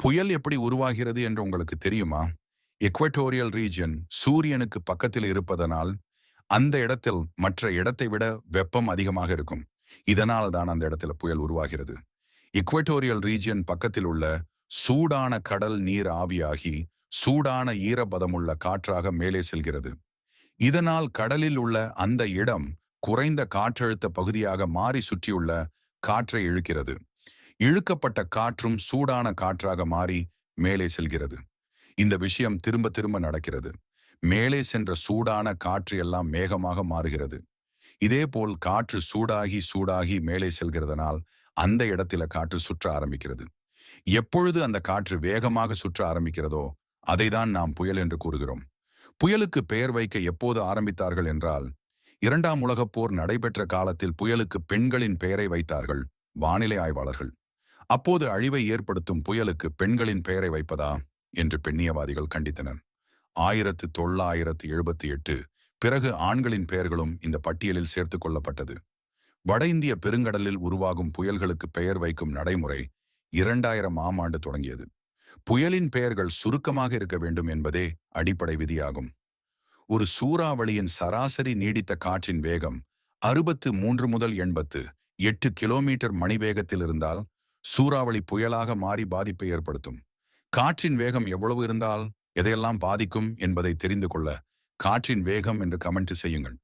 புயல் எப்படி உருவாகிறது என்று உங்களுக்கு தெரியுமா? எக்வட்டோரியல் ரீஜியன் சூரியனுக்கு பக்கத்தில் இருப்பதனால் அந்த இடத்தில் மற்ற இடத்தை விட வெப்பம் அதிகமாக இருக்கும். இதனால் தான் அந்த இடத்துல புயல் உருவாகிறது. இக்வட்டோரியல் ரீஜியன் பக்கத்தில் உள்ள சூடான கடல் நீர் ஆவியாகி சூடான ஈரப்பதமுள்ள காற்றாக மேலே செல்கிறது. இதனால் கடலில் உள்ள அந்த இடம் குறைந்த காற்றழுத்த பகுதியாக மாறி சுற்றியுள்ள காற்றை இழுக்கிறது. இழுக்கப்பட்ட காற்றும் சூடான காற்றாக மாறி மேலே செல்கிறது. இந்த விஷயம் திரும்ப திரும்ப நடக்கிறது. மேலே சென்ற சூடான காற்று எல்லாம் மேகமாக மாறுகிறது. இதேபோல் காற்று சூடாகி சூடாகி மேலே செல்கிறதனால் அந்த இடத்தில காற்று சுற்ற ஆரம்பிக்கிறது. எப்பொழுது அந்த காற்று வேகமாக சுற்ற ஆரம்பிக்கிறதோ அதைதான் நாம் புயல் என்று கூறுகிறோம். புயலுக்கு பெயர் வைக்க எப்போது ஆரம்பித்தார்கள் என்றால் இரண்டாம் உலகப் போர் நடைபெற்ற காலத்தில் புயலுக்கு பெண்களின் பெயரை வைத்தார்கள் வானிலை ஆய்வாளர்கள். அப்போது அழிவை ஏற்படுத்தும் புயலுக்கு பெண்களின் பெயரை வைப்பதா? என்று பெண்ணியவாதிகள் கண்டித்தனர். ஆயிரத்து தொள்ளாயிரத்து எழுபத்தி எட்டு பிறகு ஆண்களின் பெயர்களும் இந்த பட்டியலில் சேர்த்துக் கொள்ளப்பட்டது. வட இந்திய பெருங்கடலில் உருவாகும் புயல்களுக்கு பெயர் வைக்கும் நடைமுறை இரண்டாயிரம் ஆம் ஆண்டு தொடங்கியது. புயலின் பெயர்கள் சுருக்கமாக இருக்க வேண்டும் என்பதே அடிப்படை விதியாகும். ஒரு சூறாவளியின் சராசரி நீடித்த காற்றின் வேகம் அறுபத்து மூன்று முதல் எண்பத்து எட்டு கிலோமீட்டர் மணி வேகத்தில் இருந்தால் சூறாவளி புயலாக மாறி பாதிப்பை ஏற்படுத்தும். காற்றின் வேகம் எவ்வளவு இருந்தால் எதையெல்லாம் பாதிக்கும் என்பதை தெரிந்து கொள்ள காற்றின் வேகம் என்று கமெண்ட் செய்யுங்கள்.